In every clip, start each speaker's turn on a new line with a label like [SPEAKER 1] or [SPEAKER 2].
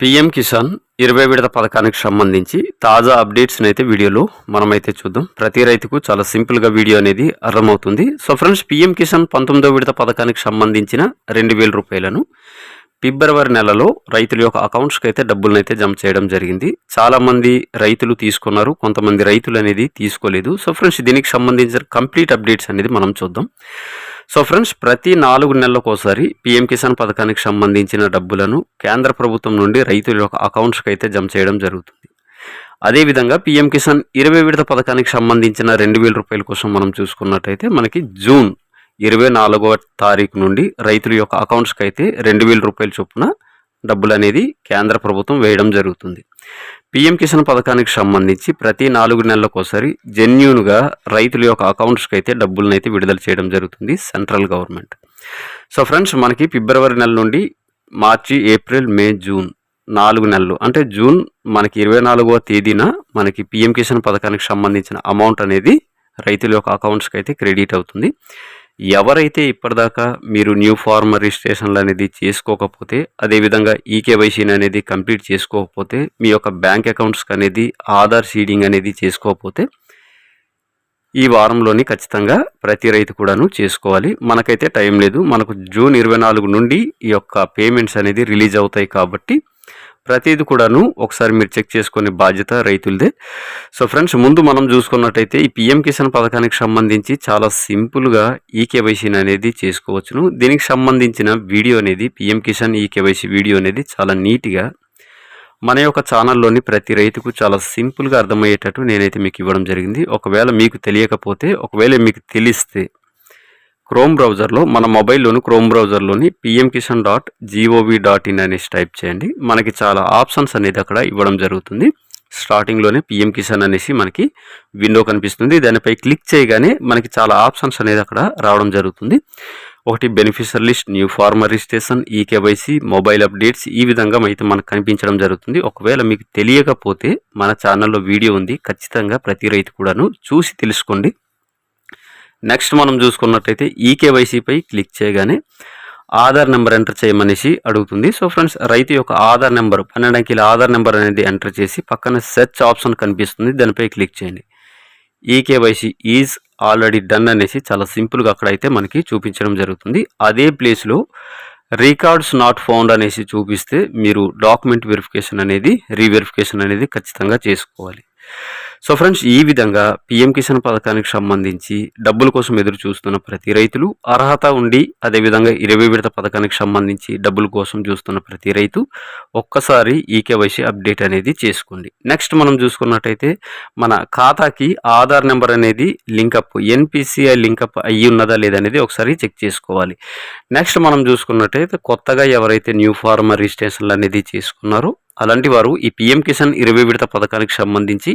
[SPEAKER 1] PM Kisan ఇరవై విడత పథకానికి సంబంధించి తాజా అప్డేట్స్ని అయితే వీడియోలో మనమైతే చూద్దాం. ప్రతి రైతుకు చాలా సింపుల్గా వీడియో అనేది అర్థమవుతుంది. సో ఫ్రెండ్స్ పిఎం కిసాన్ పంతొమ్మిదో విడత పథకానికి సంబంధించిన రెండు వేల రూపాయలను ఫిబ్రవరి నెలలో రైతుల యొక్క అకౌంట్స్కి అయితే డబ్బులను అయితే జమ చేయడం జరిగింది. చాలామంది రైతులు తీసుకున్నారు కొంతమంది రైతులు అనేది తీసుకోలేదు. సో ఫ్రెండ్స్ దీనికి సంబంధించిన కంప్లీట్ అప్డేట్స్ అనేది మనం చూద్దాం. సో ఫ్రెండ్స్ ప్రతి నాలుగు నెలలకు ఒకసారి పిఎం కిసాన్ పథకానికి సంబంధించిన డబ్బులను కేంద్ర ప్రభుత్వం నుండి రైతుల యొక్క అకౌంట్స్కి అయితే జమ చేయడం జరుగుతుంది. అదేవిధంగా పిఎం కిసాన్ ఇరవై విడత పథకానికి సంబంధించిన రెండు వేల రూపాయల కోసం మనం చూసుకున్నట్టయితే మనకి జూన్ ఇరవై నాలుగవ తారీఖు నుండి రైతుల యొక్క అకౌంట్స్కి అయితే రెండు వేల రూపాయల చొప్పున డబ్బులు అనేది కేంద్ర ప్రభుత్వం వేయడం జరుగుతుంది. పిఎం కిసాన్ పథకానికి సంబంధించి ప్రతి నాలుగు నెలలకోసారి జెన్యున్గా రైతుల యొక్క అకౌంట్స్కి అయితే డబ్బులను అయితే విడుదల చేయడం జరుగుతుంది సెంట్రల్ గవర్నమెంట్. సో ఫ్రెండ్స్ మనకి ఫిబ్రవరి నెల నుండి మార్చి ఏప్రిల్ మే జూన్ నాలుగు నెలలు. అంటే జూన్ మనకి ఇరవై నాలుగవ తేదీన మనకి పిఎం కిసాన్ పథకానికి సంబంధించిన అమౌంట్ అనేది రైతుల యొక్క అకౌంట్స్కి అయితే క్రెడిట్ అవుతుంది. ఎవరైతే ఇప్పటిదాకా మీరు న్యూ ఫార్మర్ రిజిస్ట్రేషన్లు అనేది చేసుకోకపోతే అదేవిధంగా ఈకేవైసీని అనేది కంప్లీట్ చేసుకోకపోతే మీ యొక్క బ్యాంక్ అకౌంట్స్కి అనేది ఆధార్ సీడింగ్ అనేది చేసుకోకపోతే ఈ వారంలోని ఖచ్చితంగా ప్రతి రైతు కూడాను చేసుకోవాలి. మనకైతే టైం లేదు. మనకు జూన్ ఇరవై నాలుగు నుండి ఈ యొక్క పేమెంట్స్ అనేది రిలీజ్ అవుతాయి కాబట్టి ప్రతిది కూడాను ఒకసారి మీరు చెక్ చేసుకునే బాధ్యత రైతులదే. సో ఫ్రెండ్స్ ముందు మనం చూసుకున్నట్టయితే ఈ పిఎం కిసాన్ పథకానికి సంబంధించి చాలా సింపుల్గా ఈకేవైసీని అనేది చేసుకోవచ్చును. దీనికి సంబంధించిన వీడియో అనేది పిఎం కిసాన్ ఈకేవైసీ వీడియో అనేది చాలా నీట్గా మన యొక్క ఛానల్లోని ప్రతి రైతుకు చాలా సింపుల్గా అర్థమయ్యేటట్టు నేనైతే మీకు ఇవ్వడం జరిగింది. ఒకవేళ మీకు తెలియకపోతే ఒకవేళ మీకు తెలిస్తే క్రోమ్ బ్రౌజర్లో మన మొబైల్లోని Chrome బ్రౌజర్లోని PM Kisan dot gov dot in అనేసి టైప్ చేయండి. మనకి చాలా ఆప్షన్స్ అనేది అక్కడ ఇవ్వడం జరుగుతుంది. స్టార్టింగ్లోనే పిఎం కిసాన్ అనేసి మనకి విండో కనిపిస్తుంది. దానిపై క్లిక్ చేయగానే మనకి చాలా ఆప్షన్స్ అనేది అక్కడ రావడం జరుగుతుంది. ఒకటి beneficiary list new farmer registration eKYC mobile updates ఈ విధంగా అయితే మనకు కనిపించడం జరుగుతుంది. ఒకవేళ మీకు తెలియకపోతే మన ఛానల్లో వీడియో ఉంది ఖచ్చితంగా ప్రతి రైతు కూడాను చూసి తెలుసుకోండి. నెక్స్ట్ మనం చూసుకున్నట్టయితే ఈకేవైసీపై క్లిక్ చేయగానే ఆధార్ నెంబర్ ఎంటర్ చేయమనేసి అడుగుతుంది. సో ఫ్రెండ్స్ రైతు యొక్క ఆధార్ నెంబర్ పన్నెండు అంకెల ఆధార్ నెంబర్ అనేది ఎంటర్ చేసి పక్కన సెర్చ్ ఆప్షన్ కనిపిస్తుంది. దానిపై క్లిక్ చేయండి. ఈకేవైసీ ఈజ్ ఆల్రెడీ డన్ అనేసి చాలా సింపుల్గా అక్కడ అయితే మనకి చూపించడం జరుగుతుంది. అదే ప్లేస్లో రికార్డ్స్ నాట్ ఫౌండ్ అనేసి చూపిస్తే మీరు డాక్యుమెంట్ వెరిఫికేషన్ అనేది రీవెరిఫికేషన్ అనేది ఖచ్చితంగా చేసుకోవాలి. సో ఫ్రెండ్స్ ఈ విధంగా పిఎం కిసాన్ పథకానికి సంబంధించి డబ్బుల కోసం ఎదురు చూస్తున్న ప్రతి రైతులు అర్హత ఉండి అదేవిధంగా ఇరవై విడత పథకానికి సంబంధించి డబ్బుల కోసం చూస్తున్న ప్రతి రైతు ఒక్కసారి ఈకేవైసీ అప్డేట్ అనేది చేసుకోండి. నెక్స్ట్ మనం చూసుకున్నట్టయితే మన ఖాతాకి ఆధార్ నెంబర్ అనేది link up NPCI link up అయ్యి ఉన్నదా లేదా అనేది ఒకసారి చెక్ చేసుకోవాలి. నెక్స్ట్ మనం చూసుకున్నట్టయితే కొత్తగా ఎవరైతే న్యూ ఫార్మర్ రిజిస్ట్రేషన్లు అనేది చేసుకున్నారో అలాంటి వారు ఈ పిఎం కిసాన్ ఇరవై విడత పథకానికి సంబంధించి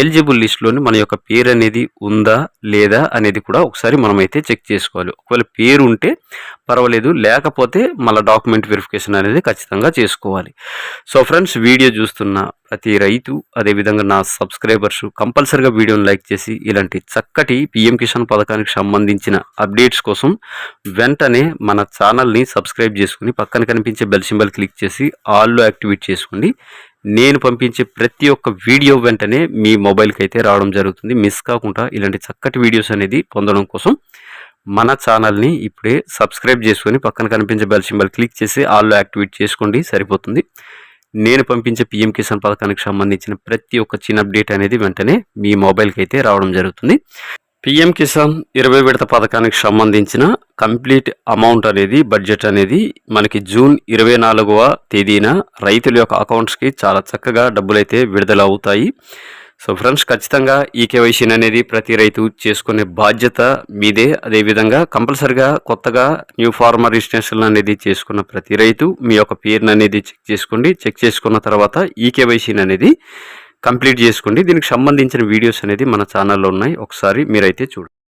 [SPEAKER 1] ఎలిజిబుల్ లిస్ట్లోని మన యొక్క పేరు అనేది ఉందా లేదా అనేది కూడా ఒకసారి మనమైతే చెక్ చేసుకోవాలి. ఒకవేళ పేరు ఉంటే పర్వాలేదు లేకపోతే మళ్ళీ డాక్యుమెంట్ వెరిఫికేషన్ అనేది ఖచ్చితంగా చేసుకోవాలి. సో ఫ్రెండ్స్ వీడియో చూస్తున్న ప్రతి రైతు అదేవిధంగా నా సబ్స్క్రైబర్స్ కంపల్సరిగా వీడియోని లైక్ చేసి ఇలాంటి చక్కటి పిఎం కిసాన్ పథకానికి సంబంధించిన అప్డేట్స్ కోసం వెంటనే మన ఛానల్ని సబ్స్క్రైబ్ చేసుకుని పక్కన కనిపించే బెల్ సింబల్ క్లిక్ చేసి ఆల్లో యాక్టివేట్ చేసుకోండి. నేను పంపించే ప్రతి ఒక్క వీడియో వెంటనే మీ మొబైల్కి అయితే రావడం జరుగుతుంది. మిస్ కాకుండా ఇలాంటి చక్కటి వీడియోస్ అనేది పొందడం కోసం మన ఛానల్ని ఇప్పుడే సబ్స్క్రైబ్ చేసుకొని పక్కన కనిపించే బెల్ సింబల్ క్లిక్ చేసి ఆల్లో యాక్టివేట్ చేసుకోండి. సరిపోతుంది. నేను పంపించే పిఎం కిసాన్ పథకానికి సంబంధించిన ప్రతి ఒక్క చిన్న అప్డేట్ అనేది వెంటనే మీ మొబైల్కి అయితే రావడం జరుగుతుంది. పిఎం కిసాన్ ఇరవై విడత పథకానికి సంబంధించిన కంప్లీట్ అమౌంట్ అనేది బడ్జెట్ అనేది మనకి జూన్ ఇరవై నాలుగవ తేదీన రైతుల యొక్క అకౌంట్స్కి చాలా చక్కగా డబ్బులైతే విడుదల అవుతాయి సో ఫ్రెండ్స్ ఖచ్చితంగా ఈ కేవైసీని అనేది ప్రతి రైతు చేసుకునే బాధ్యత మీదే. అదేవిధంగా కంపల్సరిగా కొత్తగా న్యూ ఫార్మర్ రిజిస్ట్రేషన్ అనేది చేసుకున్న ప్రతి రైతు మీ యొక్క పేరుని అనేది చెక్ చేసుకోండి. చెక్ చేసుకున్న తర్వాత ఈ కేవైసీని అనేది కంప్లీట్ చేసుకోండి. దీనికి సంబంధించిన వీడియోస్ అనేది మన ఛానల్లో ఉన్నాయి. ఒకసారి మీరైతే చూడండి.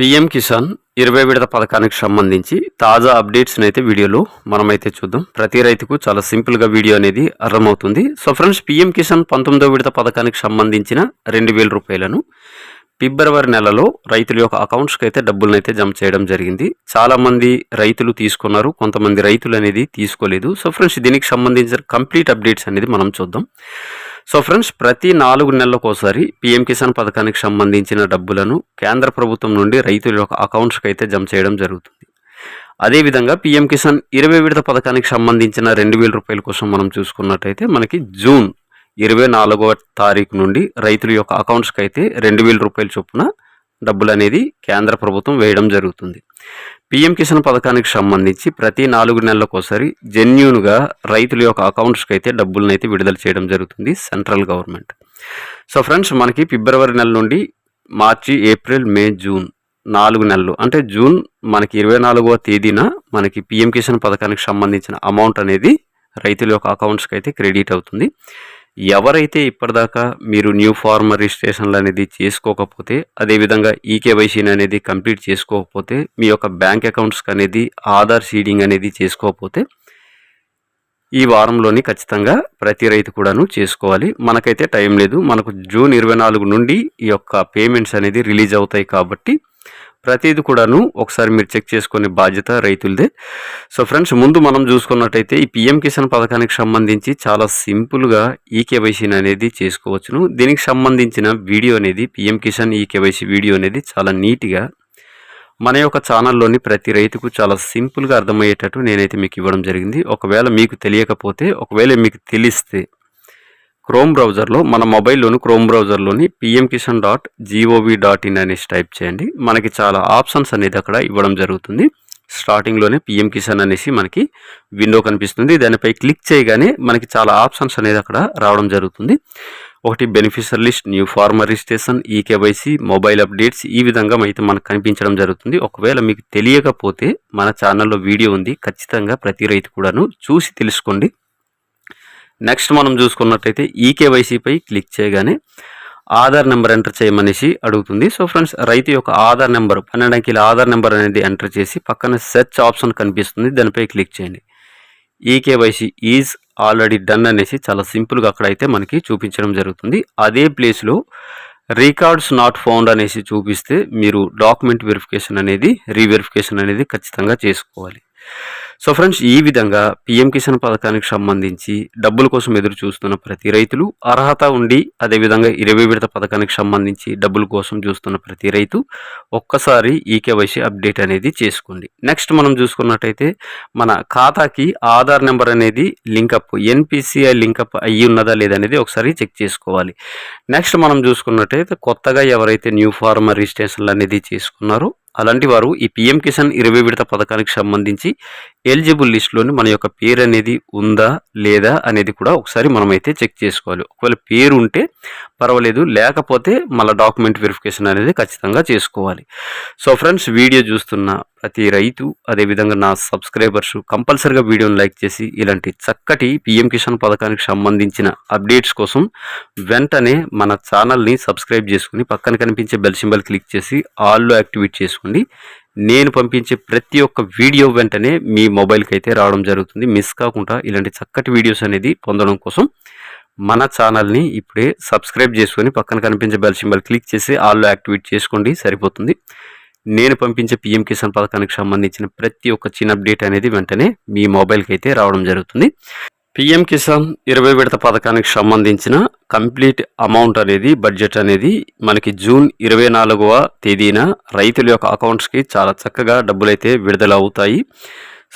[SPEAKER 1] పిఎం కిసాన్ ఇరవై విడత పథకానికి సంబంధించి తాజా అప్డేట్స్ని అయితే వీడియోలో మనమైతే చూద్దాం. ప్రతి రైతుకు చాలా సింపుల్గా వీడియో అనేది అర్థమవుతుంది. సో ఫ్రెండ్స్ పిఎం కిసాన్ పంతొమ్మిదో విడత పథకానికి సంబంధించిన రెండు వేల రూపాయలను ఫిబ్రవరి నెలలో రైతుల యొక్క అకౌంట్స్కి అయితే డబ్బులను అయితే జమ చేయడం జరిగింది. చాలామంది రైతులు తీసుకున్నారు కొంతమంది రైతులు అనేది తీసుకోలేదు. సో ఫ్రెండ్స్ దీనికి సంబంధించిన కంప్లీట్ అప్డేట్స్ అనేది మనం చూద్దాం. సో ఫ్రెండ్స్ ప్రతి నాలుగు నెలలకు ఒకసారి పిఎం కిసాన్ పథకానికి సంబంధించిన డబ్బులను కేంద్ర ప్రభుత్వం నుండి రైతుల యొక్క అకౌంట్స్కి అయితే జమ చేయడం జరుగుతుంది. అదేవిధంగా పిఎం కిసాన్ ఇరవై విడత పథకానికి సంబంధించిన రెండు వేల రూపాయల కోసం మనం చూసుకున్నట్టయితే మనకి జూన్ ఇరవై నాలుగవ తారీఖు నుండి రైతుల యొక్క అకౌంట్స్కి అయితే రెండు వేల రూపాయల చొప్పున డబ్బులు అనేది కేంద్ర ప్రభుత్వం వేయడం జరుగుతుంది. పిఎం కిసాన్ పథకానికి సంబంధించి ప్రతి నాలుగు నెలలకోసారి జెన్యున్గా రైతుల యొక్క అకౌంట్స్కి అయితే డబ్బులను అయితే విడుదల చేయడం జరుగుతుంది సెంట్రల్ గవర్నమెంట్. సో ఫ్రెండ్స్ మనకి ఫిబ్రవరి నెల నుండి మార్చి ఏప్రిల్ మే జూన్ నాలుగు నెలలు. అంటే జూన్ మనకి ఇరవై నాలుగవ తేదీన మనకి పిఎం కిసాన్ పథకానికి సంబంధించిన అమౌంట్ అనేది రైతుల యొక్క అకౌంట్స్కి అయితే క్రెడిట్ అవుతుంది. ఎవరైతే ఇప్పటిదాకా మీరు న్యూ ఫార్మర్ రిజిస్ట్రేషన్లు అనేది చేసుకోకపోతే అదేవిధంగా ఈకేవైసీని అనేది కంప్లీట్ చేసుకోకపోతే మీ యొక్క బ్యాంక్ అకౌంట్స్కి అనేది ఆధార్ సీడింగ్ అనేది చేసుకోకపోతే ఈ వారంలోని ఖచ్చితంగా ప్రతి రైతు కూడాను చేసుకోవాలి. మనకైతే టైం లేదు. మనకు జూన్ ఇరవై నాలుగు నుండి ఈ యొక్క పేమెంట్స్ అనేది రిలీజ్ అవుతాయి కాబట్టి ప్రతిది కూడాను ఒకసారి మీరు చెక్ చేసుకునే బాధ్యత రైతులదే. సో ఫ్రెండ్స్ ముందు మనం చూసుకున్నట్టయితే ఈ పిఎం కిసాన్ పథకానికి సంబంధించి చాలా సింపుల్గా ఈ కేవైసీని అనేది చేసుకోవచ్చును. దీనికి సంబంధించిన వీడియో అనేది పిఎం కిసాన్ ఈ కేవైసీ వీడియో అనేది చాలా నీట్గా మన యొక్క ఛానల్లోని ప్రతి రైతుకు చాలా సింపుల్గా అర్థమయ్యేటట్టు నేనైతే మీకు ఇవ్వడం జరిగింది. ఒకవేళ మీకు తెలియకపోతే ఒకవేళ మీకు తెలిస్తే క్రోమ్ బ్రౌజర్లో మన మొబైల్లోని Chrome బ్రౌజర్లోని PM Kisan dot gov dot in అనేసి టైప్ చేయండి. మనకి చాలా ఆప్షన్స్ అనేది అక్కడ ఇవ్వడం జరుగుతుంది. స్టార్టింగ్లోనే పిఎం కిసాన్ అనేసి మనకి విండో కనిపిస్తుంది. దానిపై క్లిక్ చేయగానే మనకి చాలా ఆప్షన్స్ అనేది అక్కడ రావడం జరుగుతుంది. ఒకటి beneficiary list new farmer registration e KYC mobile updates ఈ విధంగా అయితే మనకు కనిపించడం జరుగుతుంది. ఒకవేళ మీకు తెలియకపోతే మన ఛానల్లో వీడియో ఉంది. ఖచ్చితంగా ప్రతి రైతు కూడాను చూసి తెలుసుకోండి. నెక్స్ట్ మనం చూసుకున్నట్టయితే ఈకేవైసీపై క్లిక్ చేయగానే ఆధార్ నెంబర్ ఎంటర్ చేయమనేసి అడుగుతుంది. సో ఫ్రెండ్స్ రైతు యొక్క ఆధార్ నెంబర్ పన్నెండు అంకెల ఆధార్ నెంబర్ అనేది ఎంటర్ చేసి పక్కన సెర్చ్ ఆప్షన్ కనిపిస్తుంది. దానిపై క్లిక్ చేయండి. ఈకేవైసీ ఈజ్ ఆల్రెడీ డన్ అనేసి చాలా సింపుల్గా అక్కడ అయితే మనకి చూపించడం జరుగుతుంది. అదే ప్లేస్లో రికార్డ్స్ నాట్ ఫౌండ్ అనేసి చూపిస్తే మీరు డాక్యుమెంట్ వెరిఫికేషన్ అనేది రీవెరిఫికేషన్ అనేది ఖచ్చితంగా చేసుకోవాలి. సో ఫ్రెండ్స్ ఈ విధంగా పిఎం కిసాన్ పథకానికి సంబంధించి డబ్బుల కోసం ఎదురు చూస్తున్న ప్రతి రైతులు అర్హత ఉండి అదేవిధంగా ఇరవై విడత పథకానికి సంబంధించి డబ్బుల కోసం చూస్తున్న ప్రతి రైతు ఒక్కసారి ఈకేవైసీ అప్డేట్ అనేది చేసుకోండి. నెక్స్ట్ మనం చూసుకున్నట్టయితే మన ఖాతాకి ఆధార్ నెంబర్ అనేది link up NPCI link up అయ్యి ఉన్నదా లేదనేది ఒకసారి చెక్ చేసుకోవాలి. నెక్స్ట్ మనం చూసుకున్నట్టయితే కొత్తగా ఎవరైతే న్యూ ఫార్మర్ రిజిస్ట్రేషన్లు అనేది చేసుకున్నారో అలాంటి వారు ఈ పీఎం కిసాన్ ఇరవై విడత పథకానికి సంబంధించి ఎలిజిబుల్ లిస్ట్లోని మన యొక్క పేరు అనేది ఉందా లేదా అనేది కూడా ఒకసారి మనమైతే చెక్ చేసుకోవాలి. ఒకవేళ పేరు ఉంటే పర్వాలేదు లేకపోతే మళ్ళీ డాక్యుమెంట్ వెరిఫికేషన్ అనేది ఖచ్చితంగా చేసుకోవాలి. సో ఫ్రెండ్స్ వీడియో చూస్తున్న ప్రతి రైతు అదేవిధంగా నా సబ్స్క్రైబర్స్ కంపల్సరిగా వీడియోని లైక్ చేసి ఇలాంటి చక్కటి పిఎం కిసాన్ పథకానికి సంబంధించిన అప్డేట్స్ కోసం వెంటనే మన ఛానల్ని సబ్స్క్రైబ్ చేసుకుని పక్కన కనిపించే బెల్ సింబల్ క్లిక్ చేసి ఆల్లో యాక్టివేట్ చేసుకోండి. నేను పంపించే ప్రతి ఒక్క వీడియో వెంటనే మీ మొబైల్కి అయితే రావడం జరుగుతుంది. మిస్ కాకుండా ఇలాంటి చక్కటి వీడియోస్ అనేది పొందడం కోసం మన ఛానల్ని ఇప్పుడే సబ్స్క్రైబ్ చేసుకొని పక్కన కనిపించే బెల్ సింబల్ క్లిక్ చేసి ఆల్లో యాక్టివేట్ చేసుకోండి. సరిపోతుంది. నేను పంపించే పిఎం కిసాన్ పథకానికి సంబంధించిన ప్రతి ఒక్క చిన్న అప్డేట్ అనేది వెంటనే మీ మొబైల్కి అయితే రావడం జరుగుతుంది. పిఎం కిసాన్ ఇరవై విడత పథకానికి సంబంధించిన కంప్లీట్ అమౌంట్ అనేది బడ్జెట్ అనేది మనకి జూన్ ఇరవై నాలుగవ తేదీన రైతుల యొక్క అకౌంట్స్కి చాలా చక్కగా డబ్బులైతే విడుదల అవుతాయి.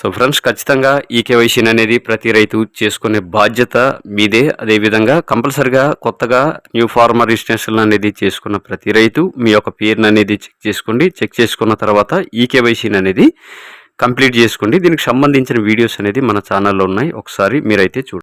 [SPEAKER 1] సో ఫ్రెండ్స్ ఖచ్చితంగా ఈ కేవైసీని అనేది ప్రతి రైతు చేసుకునే బాధ్యత మీదే. అదేవిధంగా కంపల్సరిగా కొత్తగా న్యూ ఫార్మర్ రిజిస్ట్రేషన్ అనేది చేసుకున్న ప్రతి రైతు మీ యొక్క పేరుని అనేది చెక్ చేసుకోండి. చెక్ చేసుకున్న తర్వాత ఈ కేవైసీని అనేది కంప్లీట్ చేసుకోండి దీనికి సంబంధించిన వీడియోస్ అనేది మన ఛానల్లో ఉన్నాయి. ఒకసారి మీరైతే చూడండి.